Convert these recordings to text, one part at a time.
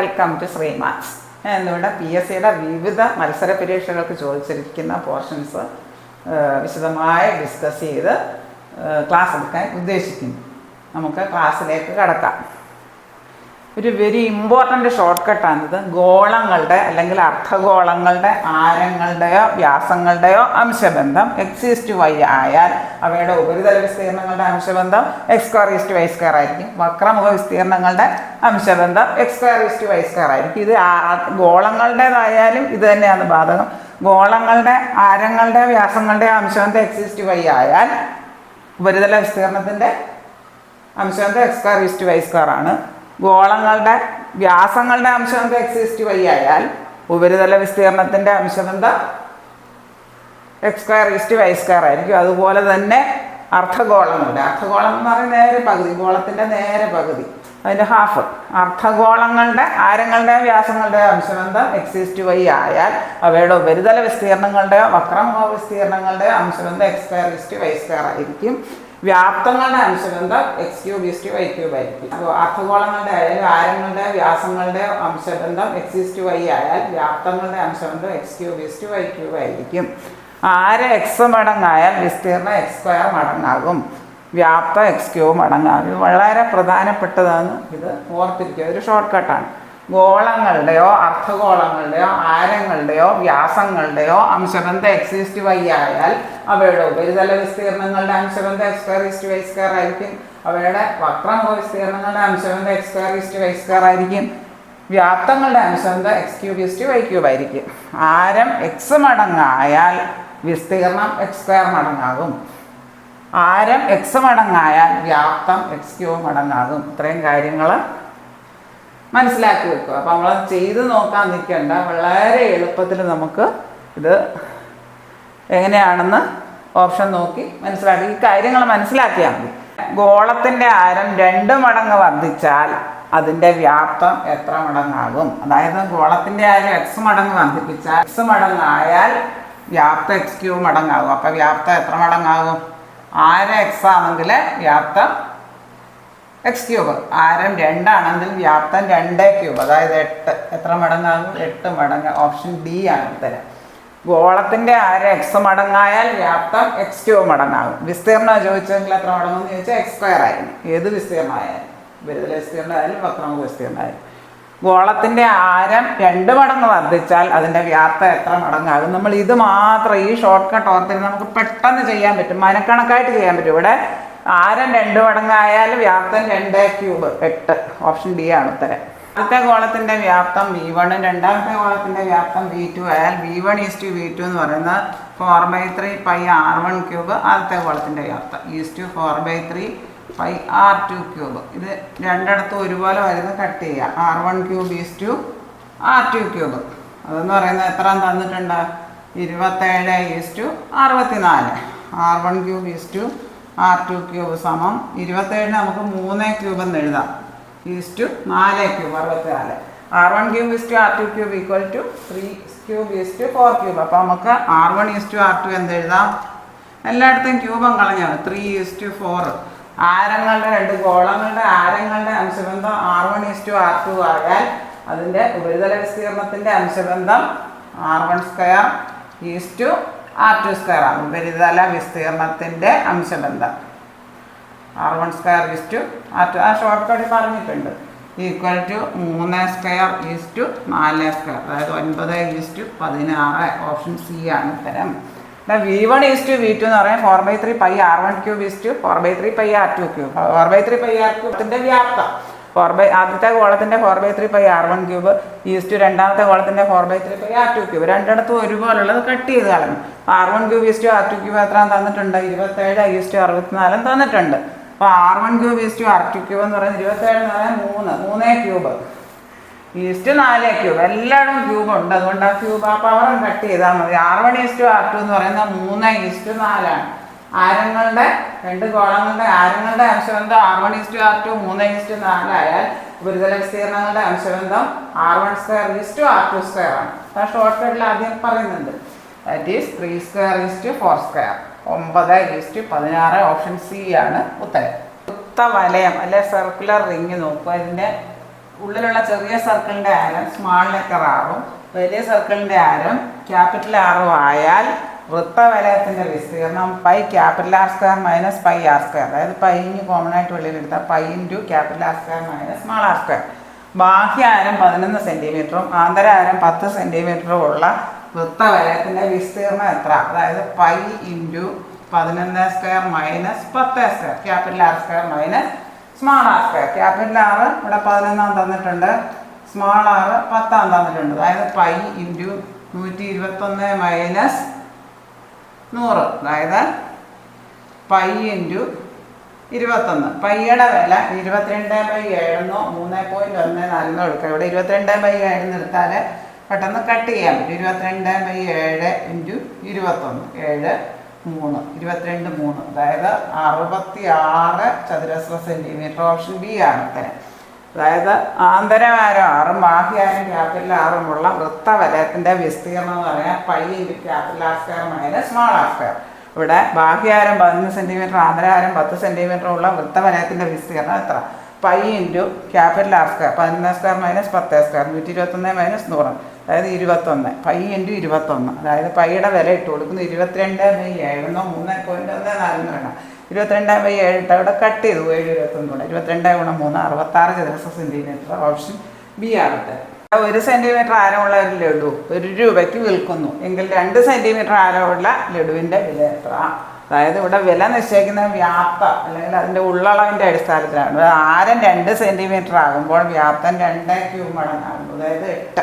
Welcome to ശ്രീമാൻസ് എന്നിവിടെ P S സിയുടെ വിവിധ മത്സര പരീക്ഷകൾക്ക് ചോദിച്ചിരിക്കുന്ന പോർഷൻസ് വിശദമായി ഡിസ്കസ് ചെയ്ത് ക്ലാസ് എടുക്കാൻ ഉദ്ദേശിക്കുന്നു. നമുക്ക് ക്ലാസ്സിലേക്ക് കടക്കാം. ഒരു വെരി ഇമ്പോർട്ടന്റ് ഷോർട്ട് കട്ടാണിത് ഗോളങ്ങളുടെ അല്ലെങ്കിൽ അർദ്ധഗോളങ്ങളുടെ ആരങ്ങളുടെയോ വ്യാസങ്ങളുടെയോ അംശബന്ധം എക്സ് ഈസ്റ്റ് വൈ ആയാൽ അവയുടെ ഉപരിതല വിസ്തീർണങ്ങളുടെ അംശബന്ധം x square is to y square ആയിരിക്കും. വക്രമുഖ വിസ്തീർണങ്ങളുടെ അംശബന്ധം x square is to y square ആയിരിക്കും. ഇത് ഗോളങ്ങളുടേതായാലും ഇത് തന്നെയാണ് ബാധകം. ഗോളങ്ങളുടെ ആരങ്ങളുടെ വ്യാസങ്ങളുടെ അംശബന്ധം എക്സ് ഈസ്റ്റ് വൈ ആയാൽ ഉപരിതല വിസ്തീർണത്തിന്റെ അംശബന്ധം x square is to y square ആണ്. ഗോളങ്ങളുടെ വ്യാസങ്ങളുടെ അംശബന്ധം എക്സ് ഇസ്റ്റ് വൈ ആയാൽ ഉപരിതല വിസ്തീർണത്തിന്റെ അംശബന്ധം x square is to Y square ആയിരിക്കും. അതുപോലെ തന്നെ അർദ്ധഗോളങ്ങളുടെ. അർദ്ധഗോളം എന്ന് പറയുന്നത് നേരെ പകുതി ഗോളത്തിന്റെ നേരെ പകുതി. അതിന്റെ ഹാഫ് അർദ്ധഗോളങ്ങളുടെ ആരങ്ങളുടെ വ്യാസങ്ങളുടെ അംശബന്ധം എക്സ് ഈസ്റ്റ് വൈ ആയാൽ അവയുടെ ഉപരിതല വിസ്തീർണങ്ങളുടെ വക്രമുഖ അംശം അംശബന്ധം x square is to y square ആയിരിക്കും. വ്യാപ്തങ്ങളുടെ അംശബന്ധം x cube is to y cube ആയിരിക്കും. അപ്പോൾ അർദ്ധഗോളങ്ങളുടെ ആയാലും ആരങ്ങളുടെ വ്യാസങ്ങളുടെ അംശബന്ധം എക്സ് ഈസ്റ്റ് വൈ ആയാൽ വ്യാപ്തങ്ങളുടെ അംശബന്ധം x cube is to y cube ആയിരിക്കും. ആര് എക്സ് മടങ്ങായാൽ വിസ്തീർണം എക്സ് സ്ക്വയർ മടങ്ങാകും. വ്യാപ്തം എക്സ് ക്യൂബ് മടങ്ങാകും ഇത് വളരെ പ്രധാനപ്പെട്ടതാണ്. ഇത് ഓർത്തിരിക്കുക. ഒരു ഷോർട്ട് കട്ടാണ് ഗോളങ്ങളുടെയോ അർദ്ധഗോളങ്ങളുടെയോ ആരങ്ങളുടെയോ വ്യാസങ്ങളുടെയോ അംശബന്ധ എക്സ് ഈസ്റ്റ് വൈ ആയാൽ അവയുടെ ഉപരിതല വിസ്തീർണങ്ങളുടെ അംശബന്ധ x square is to y square ആയിരിക്കും. അവയുടെ വക്രമുഖ വിസ്തീർണങ്ങളുടെ അംശബന്ധ x square is to y square ആയിരിക്കും. വ്യാപ്തങ്ങളുടെ അംശബന്ധ x cube is to y cube ആയിരിക്കും. ആരം എക്സ് മടങ്ങായാൽ വിസ്തീർണം എക്സ് സ്ക്വയർ മടങ്ങാകും. ആരം എക്സ് മടങ്ങായാൽ വ്യാപ്തം എക്സ് ക്യൂബ് മടങ്ങാകും. ഇത്രയും കാര്യങ്ങൾ മനസ്സിലാക്കി വെക്കുക. അപ്പോൾ നമ്മൾ ചെയ്ത് നോക്കാൻ നിൽക്കേണ്ട. വളരെ എളുപ്പത്തിൽ നമുക്ക് ഇത് എങ്ങനെയാണെന്ന് ഓപ്ഷൻ നോക്കി മനസ്സിലാക്കി. ഈ കാര്യങ്ങൾ മനസ്സിലാക്കിയാൽ മതി. ഗോളത്തിന്റെ ആരം രണ്ട് മടങ്ങ് വർദ്ധിച്ചാൽ അതിന്റെ വ്യാപ്തം എത്ര മടങ്ങാകും? അതായത് ഗോളത്തിന്റെ ആരം എക്സ് മടങ്ങ് വർദ്ധിപ്പിച്ചാൽ എക്സ് മടങ്ങായാൽ വ്യാപ്തം എക്സ് ക്യൂ മടങ്ങാകും. അപ്പോൾ വ്യാപ്തം എത്ര മടങ്ങാകും? ആരം എക്സ് ആണെങ്കിൽ വ്യാപ്തം എക്സ് ക്യൂബ് ആരം രണ്ടാണെങ്കിൽ വ്യാപ്തം രണ്ട് ക്യൂബ് അതായത് എട്ട്. എത്ര മടങ്ങാകും? എട്ട് മടങ്ങ്. ഓപ്ഷൻ ഡി ആണ് ഉത്തരം. ഗോളത്തിന്റെ ആരം എക്സ് മടങ്ങായാൽ വ്യാപ്തം എക്സ് ക്യൂബ് മടങ്ങാകും. വിസ്തീർണം ചോദിച്ചെങ്കിൽ എത്ര മടങ്ങുമെന്ന് ചോദിച്ചാൽ എക്സ് സ്ക്വയർ ആയിരുന്നു ഏത് വിസ്തീർണമായാലും ആയാലും വിസ്തീർണമായാലും വക്രമുഖ വിസ്തീർണമായാലും ഗോളത്തിന്റെ ആരം രണ്ട് മടങ്ങ് വർദ്ധിച്ചാൽ അതിന്റെ വ്യാപ്തം എത്ര മടങ്ങാകും? നമ്മൾ ഇത് മാത്രം ഈ ഷോർട്ട് കട്ട് ഓർത്തിന് നമുക്ക് പെട്ടെന്ന് ചെയ്യാൻ പറ്റും. മനക്കണക്കായിട്ട് ചെയ്യാൻ പറ്റും. ഇവിടെ ആരം രണ്ട് മടങ്ങായാൽ വ്യാപ്തം രണ്ട് ക്യൂബ്. എട്ട്. ഓപ്ഷൻ ഡി ആണ് ഉത്തരം. ആദ്യത്തെ ഗോളത്തിന്റെ വ്യാപ്തം വി വണ്ണും രണ്ടാമത്തെ ഗോളത്തിന്റെ വ്യാപ്തം വി ടു. ആയാൽ V one is to V two എന്ന് പറയുന്നത് four by three pi R one cube. ആദ്യത്തെ ഗോളത്തിന്റെ വ്യാപ്തം is to four by three pi R two cube. ഇത് രണ്ടിടത്തും ഒരുപോലെ വരുന്ന കട്ട് ചെയ്യുക. R one cube is to R two cube. അതെന്ന് പറയുന്നത് എത്ര തന്നിട്ടുണ്ട്? ഇരുപത്തേഴ് ഈസ് ടു അറുപത്തിനാല്. R one cube is to R two cube സമം ഇരുപത്തേഴിന് നമുക്ക് മൂന്ന് ക്യൂബ് എന്ന് എഴുതാം. ഈസ് ടു നാല് ക്യൂബ് അറുപത്തിനാല്. R one cube is to R two cube equal to three cube is to four cube. അപ്പോൾ നമുക്ക് R one is to R two എന്ത് എഴുതാം? എല്ലായിടത്തും ക്യൂബം കളഞ്ഞാൽ ത്രീ ഈസ് ടു ഫോർ. ആരങ്ങളുടെ രണ്ട് ഗോളങ്ങളുടെ ആരങ്ങളുടെ അംശബന്ധം R one is to R two ആയാൽ അതിന്റെ ഉപരിതല വിസ്തീർണത്തിന്റെ അംശബന്ധം R one square is to R two square ആണ്. ഉപരിതല വിസ്തീർണത്തിന്റെ അംശബന്ധം. R one square is to R two ആ ഷോർട്ട് കട്ട് പറഞ്ഞിട്ടുണ്ട്. ഈക്വൽ ടു മൂന്ന് സ്ക്വയർ ഈസ് ടു നാല് സ്ക്വയർ അതായത് ഒൻപത് ഈസ് ടു പതിനാറ്. ഓപ്ഷൻ സി ആണ് ഉത്തരം. V one is to V two എന്ന് പറയാൻ four by three pi R one cube is to four by three pi R two cube four by three pi R ക്യൂബിന്റെ വ്യാപ്തം. Four by ആദ്യത്തെ കോളത്തിന്റെ four by three pi R one cube is to രണ്ടാമത്തെ കോളത്തിന്റെ four by three pi R two cube രണ്ടിടത്തും ഒരുപോലുള്ളത് cut ചെയ്ത് കളഞ്ഞു. R one cube is to R two cube എത്ര തന്നിട്ടുണ്ട്? ഇരുപത്തേഴ് ഈസ് ടു അറുപത്തിനാലും തന്നിട്ടുണ്ട്. അപ്പോൾ R one cube is to R two cube എന്ന് പറയുന്നത് ഇരുപത്തേഴ് എന്ന് പറയാൻ മൂന്ന് മൂന്നേ ക്യൂബ് ഈസ്റ്റ് നാല് ക്യൂബ് എല്ലായിടും ക്യൂബ് ഉണ്ട്. അതുകൊണ്ട് ആ ക്യൂബ് ആ പവറും കട്ട് ചെയ്താൽ മതി. R one is to R two എന്ന് പറയുന്നത് മൂന്ന് ഈസ്റ്റ് നാലാണ്. ആരങ്ങളുടെ രണ്ട് കോളങ്ങളുടെ ആരങ്ങളുടെ അംശബന്ധം R one is to R two മൂന്ന് ഈസ്റ്റ് നാലായാൽ ഉപരിതല വിസ്തീർണങ്ങളുടെ അംശബന്ധം R one square is to R two square ആണ്. ആ ഷോർട്ട് കട്ടിൽ ആദ്യം പറയുന്നുണ്ട്. That is three square is to four square ഒമ്പത് ഈസ്റ്റ് പതിനാറ് ഓപ്ഷൻ സി ആണ് ഉത്തരം. വൃത്ത വലയം അല്ലെ സർക്കുലർ റിങ് നോക്കുക ഇതിന്റെ ഉള്ളിലുള്ള ചെറിയ സർക്കിളിന്റെ ആരം സ്മാൾ ലെറ്റർ ആറും വലിയ സർക്കിളിന്റെ ആരം ക്യാപിറ്റൽ ആറും ആയാൽ വൃത്തവലയത്തിന്റെ വിസ്തീർണം pi capital R square minus pi R square അതായത് പൈന് കോമൺ ആയിട്ട് വെളിയിലെടുത്താൽ pi into capital R square minus small R square ബാഹ്യ ആരം പതിനൊന്ന് സെന്റിമീറ്ററും ആന്തര ആരം പത്ത് സെന്റിമീറ്ററും ഉള്ള വൃത്തവലയത്തിന്റെ വിസ്തീർണം എത്ര? അതായത് പൈ ഇന്റു പതിനൊന്ന് സ്ക്വയർ മൈനസ് പത്ത് square capital R square minus small R square capital R ഇവിടെ പതിനൊന്നാം തന്നിട്ടുണ്ട്. സ്മാൾ ആറ് പത്താം തന്നിട്ടുണ്ട്. അതായത് പൈ ഇന്റു നൂറ്റി ഇരുപത്തൊന്ന് മൈനസ് നൂറ്. അതായത് പൈ ഇന്റു ഇരുപത്തൊന്ന്. പയ്യയുടെ വില ഇരുപത്തിരണ്ട് ബൈ ഏഴെന്നോ മൂന്ന് പോയിന്റ് ഒന്ന് നാലെന്നോ എടുക്കാം. ഇവിടെ ഇരുപത്തിരണ്ട് ബൈ ഏഴെന്ന് എടുത്താൽ പെട്ടെന്ന് കട്ട് ചെയ്യാൻ പറ്റും. ഇരുപത്തിരണ്ട് ബൈ ഏഴ് ഇന്റു ഇരുപത്തൊന്ന്. ഏഴ് മൂന്ന്. ഇരുപത്തിരണ്ട് മൂന്ന്. അതായത് അറുപത്തി ആറ് ചതുരശ്ര സെന്റിമീറ്റർ ഓപ്ഷൻ ബി ആണ് ഉത്തരം. അതായത് ആന്തരവാരം ആറും ബാഹ്യാരം ക്യാപിറ്റൽ ആറുമുള്ള വൃത്തവലയത്തിന്റെ വിസ്തീർണം എന്ന് പറയാൻ pi capital R square minus small R square ഇവിടെ ബാഹ്യാരം പതിനൊന്ന് സെന്റിമീറ്റർ ആന്തരാരം പത്ത് സെന്റിമീറ്റർ ഉള്ള വൃത്തവലയത്തിന്റെ വിസ്തീർണം എത്ര? Pi into capital R square പതിനൊന്ന് സ്ക്വയർ മൈനസ് പത്ത് സ്ക്വയർ നൂറ്റി ഇരുപത്തൊന്ന് മൈനസ് നൂറ്. അതായത് ഇരുപത്തൊന്ന്. പൈ ഇന്റു ഇരുപത്തൊന്ന്. അതായത് പൈയുടെ വില ഇട്ട് കൊടുക്കുന്നു ഇരുപത്തിരണ്ട് ബൈ ഏഴെന്നോ മൂന്ന് പോയിന്റ് ഒന്ന് നാലെന്നോ വേണം ഇരുപത്തിരണ്ട് ബൈ ഏഴ് ഇട്ട് അവിടെ കട്ട് ചെയ്തു. ഏഴ് ഇരുപത്തൊന്ന് കൂടെ ഇരുപത്തിരണ്ട് ഗുണം മൂന്ന് അറുപത്താറ് ചതുരശ്ര സെന്റിമീറ്റർ ഓപ്ഷൻ ബി ആവട്ടെ ഒരു സെന്റിമീറ്റർ ആരമുള്ള ഒരു ലഡു ഒരു രൂപയ്ക്ക് വിൽക്കുന്നു. എങ്കിൽ രണ്ട് സെന്റിമീറ്റർ ആരമുള്ള ലഡുവിന്റെ വില എത്ര? അതായത് ഇവിടെ വില നിശ്ചയിക്കുന്ന വ്യാപ്തം അല്ലെങ്കിൽ അതിന്റെ ഉള്ളളവിന്റെ അടിസ്ഥാനത്തിലാണ്. ആരം രണ്ട് സെന്റിമീറ്റർ ആകുമ്പോൾ വ്യാപ്തം രണ്ട് ക്യൂബ് മടങ്ങാകുന്നു അതായത് എട്ട്.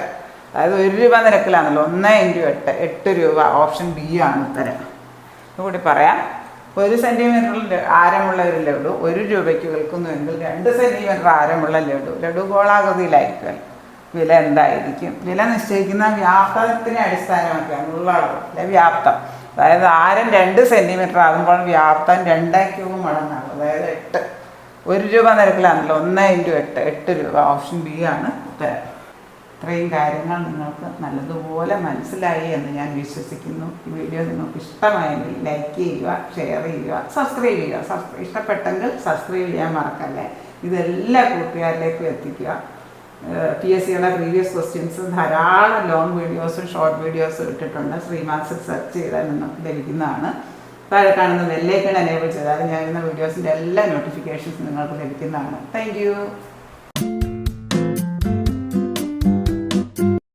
അതായത് ഒരു രൂപ നിരക്കിലാണല്ലോ. ഒന്ന് ഇന്റു എട്ട്. എട്ട് രൂപ. ഓപ്ഷൻ ബി ആണ് ഉത്തരം. കൂടി പറയാം. ഒരു സെന്റിമീറ്ററിൽ ആരമുള്ള ഒരു ലഡു ഒരു രൂപയ്ക്ക് വിൽക്കുന്നുവെങ്കിൽ രണ്ട് സെന്റിമീറ്റർ ആരമുള്ള ലഡു. ലഡു ഗോളാകൃതിയിലായിരിക്കും. വില എന്തായിരിക്കും? വില നിശ്ചയിക്കുന്ന വ്യാപ്തത്തിനെ അടിസ്ഥാനമാക്കിയാണ് ഉള്ള അളവ് അല്ലെ വ്യാപ്തം. അതായത് ആരം രണ്ട് സെന്റിമീറ്റർ ആകുമ്പോൾ വ്യാപ്തം രണ്ടേ ക്യൂബ് മടങ്ങാണ് അതായത് എട്ട്. ഒരു രൂപ നിരക്കിലാണല്ലോ ഒന്ന് ഇന്റു എട്ട്. എട്ട് രൂപ. ഓപ്ഷൻ ബി ആണ് ഉത്തരം. ഇത്രയും കാര്യങ്ങൾ നിങ്ങൾക്ക് നല്ലതുപോലെ മനസ്സിലായി എന്ന് ഞാൻ വിശ്വസിക്കുന്നു. ഈ വീഡിയോ നിങ്ങൾക്ക് ഇഷ്ടമായെങ്കിൽ ലൈക്ക് ചെയ്യുക ഷെയർ ചെയ്യുക സബ്സ്ക്രൈബ് ചെയ്യുക. സബ്സ്ക്രൈബ് ഇഷ്ടപ്പെട്ടെങ്കിൽ സബ്സ്ക്രൈബ് ചെയ്യാൻ മറക്കല്ലേ? ഇതെല്ലാ കൂട്ടുകാരിലേക്കും എത്തിക്കുക. പി എസ് സിയുടെ പ്രീവിയസ് ക്വസ്റ്റ്യൻസ് ധാരാളം ലോങ് വീഡിയോസും ഷോർട്ട് വീഡിയോസും ഇട്ടിട്ടുണ്ട്. ശ്രീമാൻസിൽ സെർച്ച് ചെയ്താൽ നിങ്ങൾക്ക് ലഭിക്കുന്നതാണ്. താഴെ കാണുന്ന ബെല്ലേക്കൺ എനേബിൾ ചെയ്താൽ ഞാൻ ഇന്ന വീഡിയോസിന്റെ എല്ലാ നോട്ടിഫിക്കേഷൻസും നിങ്ങൾക്ക് ലഭിക്കുന്നതാണ്. താങ്ക്